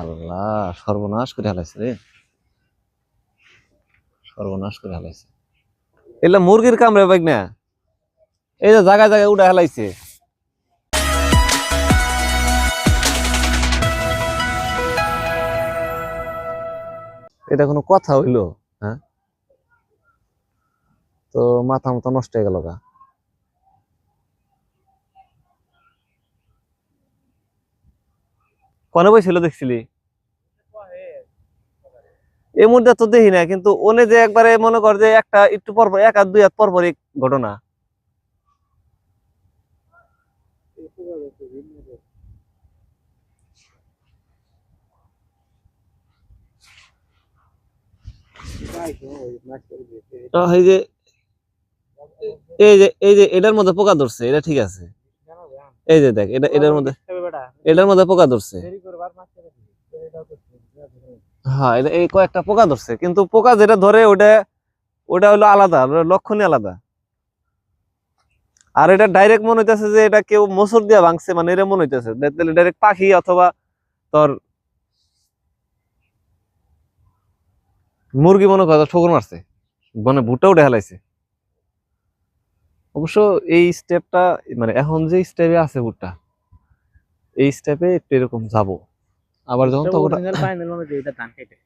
আল্লাহ, সর্বনাশ করে হালাইছে রে। সর্বনাশ করে হালাইছে এলা মুরগির কামড়ে বাইক না এই যে জায়গায় জায়গায় উড়া হালাইছে এটা কোনো কথা হইল হ্যাঁ? তো মাথা মতো নষ্ট হয়ে গেল গা। কনে বইছিল দেখছিলি? এই মুহূর্তে তো দেখি না, কিন্তু ওনে যে একবারে মনে কর যে একটা একটু এক আর দুই হাত পর পর ঘটনা। এই যে এই যে এটার মধ্যে পোকা ধরছে, এটা ঠিক আছে। এই যে দেখ, এটা, এটার মধ্যে এটার মধ্যে পোকা ধরছে। হ্যাঁ এটা এই কয়েকটা পোকা ধরছে কিন্তু পোকা যেটা ধরে ওটা ওটা হলো আলাদা লক্ষণই আলাদা। আর এটা ডাইরেক্ট মনে হইতেছে যে এটা কেউ মোসর দিয়া ভাঙছে মানে এটা মনে হইতেছে। ডাইরেক্ট পাখি অথবা তোর মুরগি মনে করে ঠোকর মারছে। মানে ভুট্টা উঠে হেলাইছে। অবশ্য এই স্টেপটা মানে এখন যে স্টেপে আছে ভুট্টা এই স্টেপে একটু এরকম যাব। আবার যখন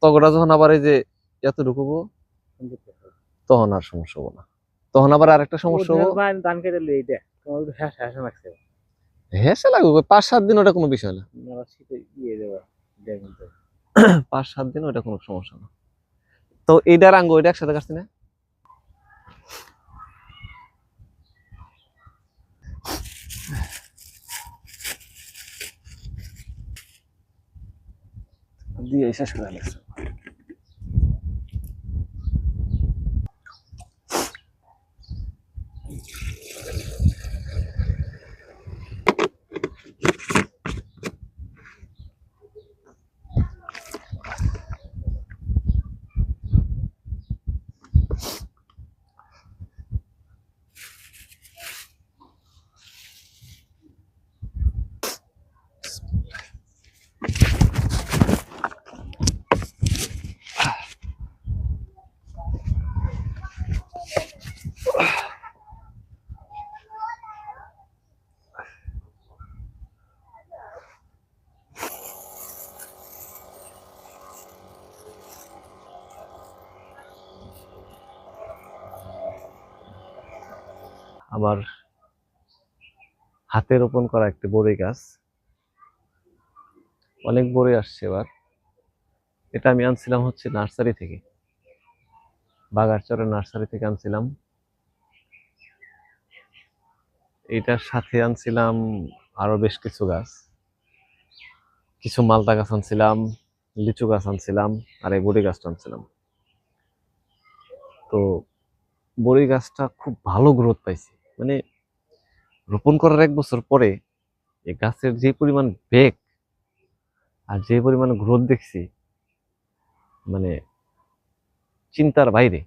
তগটা যখন আবার এই যে এত ঢুকবো তখন আর সমস্যা হব না। তখন আবার আরেকটা সমস্যা হব। তোমার হ্যাঁ হ্যাঁ হেসে লাগবে পাঁচ সাত দিন ওটা কোনো বিষয় না। শীতে ইয়ে পাঁচ সাত দিন ওটা কোনো সমস্যা না। তো এইটার আঙ্গ ওইটা একসাথে কাটছি না? দিয়ে শেষ করে লাগছে আমার হাতে রোপণ করা একটি বড়ই গাছ। অনেক বড়ই আসছে এবার। এটা আমি আনছিলাম হচ্ছে নার্সারি থেকে। বাগারচরের নার্সারি থেকে আনছিলাম। এটার সাথে আনছিলাম আরও বেশ কিছু গাছ। কিছু মালটা গাছ আনছিলাম, লিচু গাছ আনছিলাম, আর এই বড়ি গাছটা আনছিলাম। তো বড়ি গাছটা খুব ভালো গ্রোথ পাইছে। মানে রোপণ করার এক বছর পরে এই গাছের যে পরিমাণ বেগ আর যে পরিমাণ গ্রোথ দেখছি মানে চিন্তার বাইরে।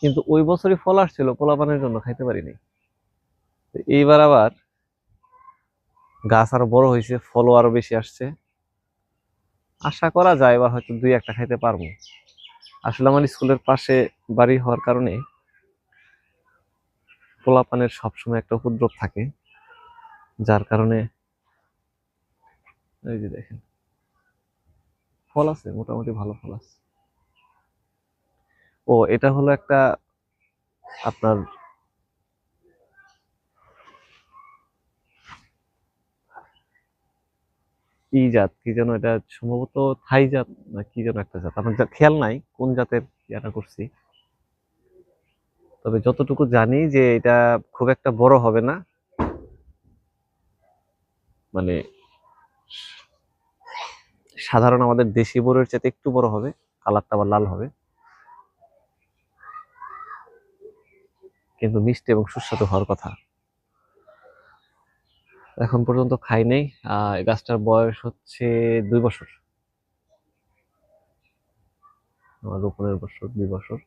কিন্তু ওই বছরই ফল আসছিল পোলাপানের জন্য খাইতে পারিনি। এইবার আবার গাছ আরও বড় হয়েছে, ফলও আরও বেশি আসছে। আশা করা যায় এবার হয়তো দুই একটা খাইতে পারব। আসলে আমার স্কুলের পাশে বাড়ি হওয়ার কারণে পোলাপানের সবসময় একটা উপদ্রব থাকে, যার কারণে এই যে দেখেন, ফল আছে, মোটামুটি ভালো ফল আছে। ও, এটা হলো একটা আপনার কি জাত, কি যেন এটা সম্ভবত থাই জাত না কি যেন একটা জাত, আমার খেয়াল নাই কোন জাতের ইয়াটা করছি। তবে যতটুকু জানি যে এটা খুব একটা বড় হবে না। মানে সাধারণ আমাদের দেশি বড়ের চাইতে একটু বড় হবে, কালারটা আবার লাল হবে। কিন্তু মিষ্টি এবং সুস্বাদু হওয়ার কথা। এখন পর্যন্ত খাই নেই। গাছটার বয়স হচ্ছে দুই বছর। আমার রোপণের বছর দুই বছর।